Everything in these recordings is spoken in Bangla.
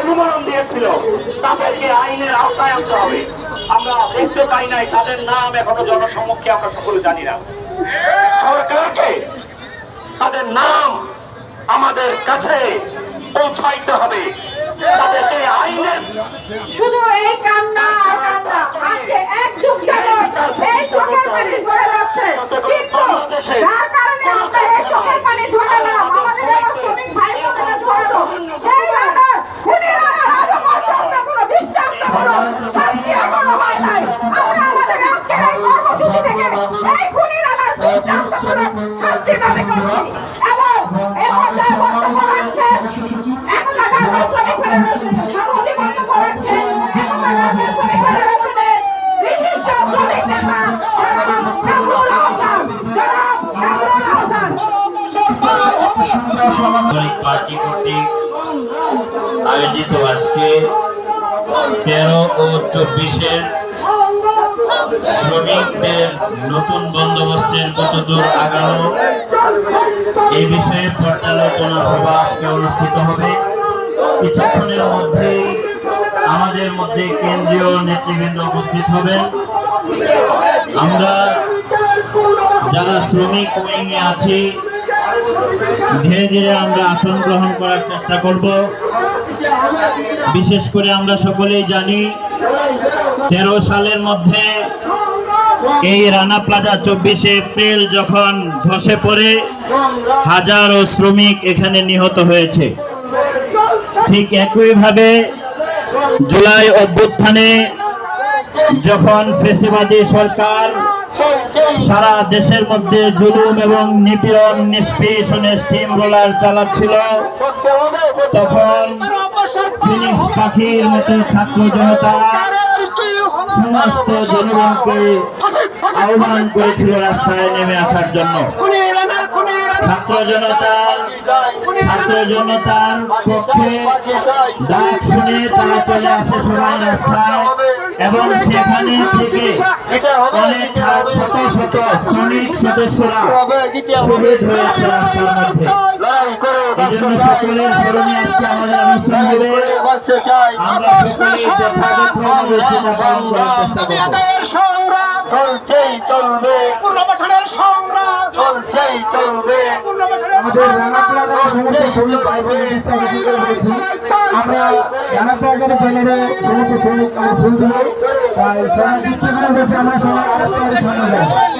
অনুমোদন দিয়েছিল। তাদেরকে আইনের আওতায় আনতে হবে। আমরা দেখতে পাই নাই তাদের নাম এখনও জনসমক্ষে আমরা সকলে জানি না। সরকারকে তাদের নাম আমাদের কাছে পৌঁছাইতে হবে। তাদেরকে আইনের শুধু এই কান্না আর কান্না। আজকে এক যুগ এই চোখের পানি ঝরে যাচ্ছে। কিন্তু যার কারণে আমরা এই চোখের পানি ঝরালাম, আমাদের আমার শ্রমিক ভাই ঝরালো। সেই খুনি কোনো শাস্তি এখনও হয় নাই। আমরা আমাদের এই কর্মসূচি থেকে এই খুনি শাস্তি দাবি করছি। এবং এই পর্যায়ে বক্তব্য রাখছেন একতা কার্মিক শ্রমিক ফেডারেশনের পার্টি আয়োজিত আজকে তেরো ও চব্বিশের শ্রমিকদের নতুন বন্দোবস্তের কতদূর আগানো এই বিষয়ে পর্যালোচনা সভা আজকে অনুষ্ঠিত হবে। কিছুক্ষণের মধ্যেই আমাদের মধ্যে কেন্দ্রীয় নেতৃবৃন্দ উপস্থিত হবেন। আমরা যারা শ্রমিক উইংয়ে আছি ধীরে ধীরে আমরা আসন গ্রহণ করার চেষ্টা করব। বিশেষ করে আমরা সকলেই জানি, তেরো সালের মধ্যে এই রানা প্লাজা চব্বিশে এপ্রিল যখন ধসে পড়ে, হাজারো শ্রমিক এখানে নিহত হয়েছে। ঠিক একইভাবে জুলাই অভ্যুত্থানে যখন ফেসিবাদী সরকার সারা দেশের মধ্যে জুলুম এবং নিপীড়ন, নিষ্পেষণে স্টিম রোলার চালাচ্ছিল। তখন পাখির মতো ছাত্র জনতা সমস্ত জনগণকে আহ্বান করেছিল রাস্তায় নেমে আসার জন্য। ছাত্র জনতা, ছাত্র জনতার পক্ষে ডাক শুনে তারা চলে আসে সবাই রাস্তায় এবং সেখানে থেকে অনেক শত শত শ্রমিক সদস্যরা শহীদ হয়েছে রাস্তার মধ্যে। জন্য সকলের স্মরণে আজকে আমাদের অনুষ্ঠান হবে। আমরা সংগ্রাম চলছেই চলবে। সংগ্রাম চলছেই চলবে। আমাদের শ্রমিক ভাই আমরা সমস্ত শ্রমিক আমরা ফুল দিব তাই সবাই আমরা সবাই আরেকটা সামনে যাই।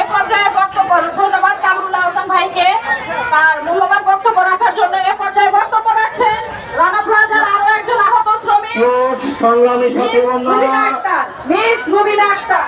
এ পর্যায়ে বক্তব্য ধন্যবাদ কামরুল ভাইকে। তার মূল্যবান বক্তব্য রাখার জন্য এ পর্যায়ে বক্তব্য রাখছেন রানা প্লাজার আরও একজন আহত শ্রমিক। সংগ্রামী সাথী বন্ধুরা মিস মুবিনা আক্তার।